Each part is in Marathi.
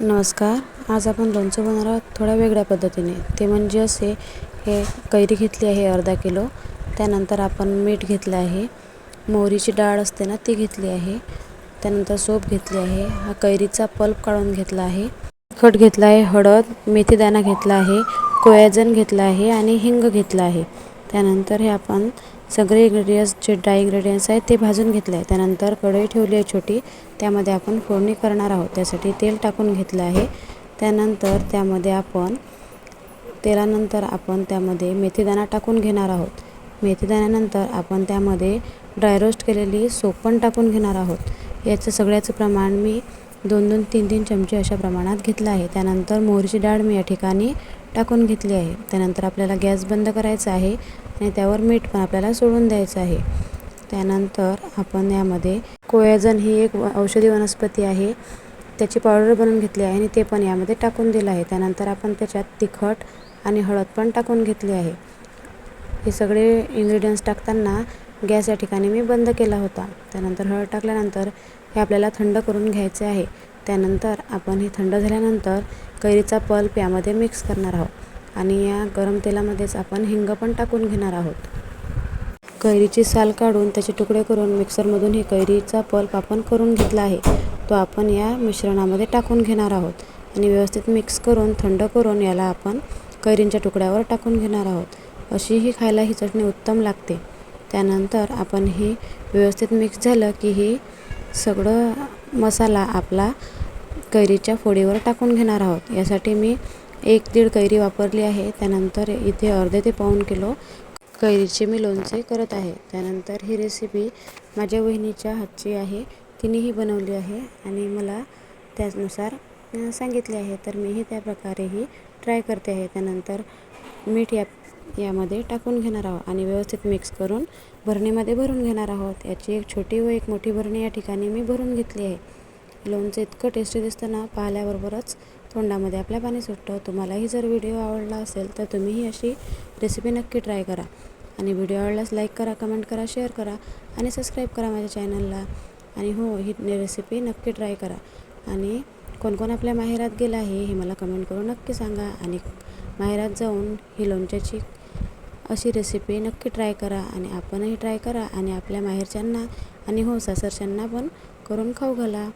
नमस्कार. आज आपण लोणचं बनवणार आहोत थोड्या वेगळ्या पद्धतीने. ते म्हणजे असे हे कैरी घेतली आहे अर्धा किलो. त्यानंतर आपण मीठ घेतलं आहे. मोहरीची डाळ असते ना ती घेतली आहे. त्यानंतर सोप घेतली आहे. हा कैरीचा पल्प काढून घेतला आहे. खट घेतला आहे हळद मेथीदाणा घेतला आहे कोयाजन घेतला आहे आणि हिंग घेतला आहे. त्यानंतर हे आपण सगळे इन्ग्रेडियंट्स जे ड्राय इन्ग्रेडियंट्स आहेत ते भाजून घेतले आहे त्यानंतर कढई ठेवली आहे छोटी. त्यामध्ये आपण फोडणी करणार आहोत. त्यासाठी तेल टाकून घेतलं आहे. त्यानंतर त्यामध्ये आपण तेलानंतर आपण त्यामध्ये मेथीदाणा टाकून घेणार आहोत. मेथीदाण्यानंतर आपण त्यामध्ये ड्राय रोस्ट केलेली सोप पण टाकून घेणार आहोत. याचं सगळ्याचं प्रमाण मी दोन दोन तीन तीन चमचे अशा प्रमाणात घेतला आहे. त्यानंतर मोहरीची डाळ मी या ठिकाणी टाकून घेतली आहे. त्यानंतर आपल्याला गॅस बंद करायचा आहे आणि त्यावर मीठ पण आपल्याला सोडून द्यायचं आहे. त्यानंतर आपण यामध्ये कोयाजन ही एक औषधी वनस्पती आहे. त्याची पावडर बनवून घेतली आहे आणि ते पण यामध्ये टाकून दिलं आहे. त्यानंतर आपण त्याच्यात तिखट आणि हळद पण टाकून घेतली आहे. हे सगळे इन्ग्रेडियंट्स टाकताना गॅस या ठिकाणी मी बंद केला होता. त्यानंतर हळद टाकल्यानंतर हे आपल्याला थंड करून घ्यायचे आहे. त्यानंतर आपण हे थंड झाल्यानंतर कैरीचा पल्प यामध्ये मिक्स करणार आहोत आणि या गरम तेलामध्येच आपण हिंग पण टाकून घेणार आहोत. कैरीची साल काढून त्याचे तुकडे करून मिक्सरमधून ही कैरीचा पल्प आपण करून घेतला आहे. तो आपण या मिश्रणामध्ये टाकून घेणार आहोत आणि व्यवस्थित मिक्स करून थंड करून याला आपण कैरींच्या तुकड्यावर टाकून घेणार आहोत. अशी ही खायला ही चटणी उत्तम लागते. त्यानंतर आपण हे व्यवस्थित मिक्स झालं की ही सगळं मसाला आपला कैरीच्या फोडीवर टाकून घेणार आहोत. यासाठी मी एक दीड कैरी वापरली आहे. त्यानंतर इथे अर्धे ते पाऊण किलो कैरीचे मी लोणचे करत आहे. त्यानंतर ही रेसिपी माझ्या वहिनीच्या हातची आहे. तिनेही बनवली आहे आणि मला त्यानुसार सांगितले आहे. तर मीही त्या प्रकारेही ट्राय करते आहे. त्यानंतर मीठ या यामध्ये टाकून घेणार आहोत आणि व्यवस्थित मिक्स करून भरणीमध्ये भरून घेणार आहोत. याची एक छोटी व एक मोठी भरणी या ठिकाणी मी भरून घेतली आहे. लोणचं इतकं टेस्टी दिसतं ना पाहिल्याबरोबरच तोंडामध्ये आपल्या पाणी सुटतं. तुम्हालाही जर व्हिडिओ आवडला असेल तर तुम्हीही अशी रेसिपी नक्की ट्राय करा. आणि व्हिडिओ आवडल्यास लाईक करा कमेंट करा शेअर करा आणि सबस्क्राईब करा माझ्या चॅनलला आणि हो ही रेसिपी नक्की ट्राय करा. आणि कोण कोण आपल्या माहेरात गेलं आहे हे मला कमेंट करून नक्की सांगा. आणि माहेरात जाऊन ही लोणच्याची अशी रेसिपी नक्की ट्राय करा आणि आपणही ट्राय करा आणि आपल्या माहेरच्यांना आणि हो सासरच्यांना पण करून खाऊ घाला.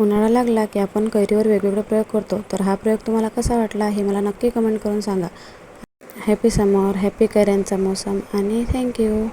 उन्हाळा लागला की आपण कैरीवर वेगवेगळे प्रयोग करतो. तर हा प्रयोग तुम्हाला कसा वाटला हे मला नक्की कमेंट करून सांगा. हॅपी समर हॅपी कैऱ्यांचा मोसम आणि थँक्यू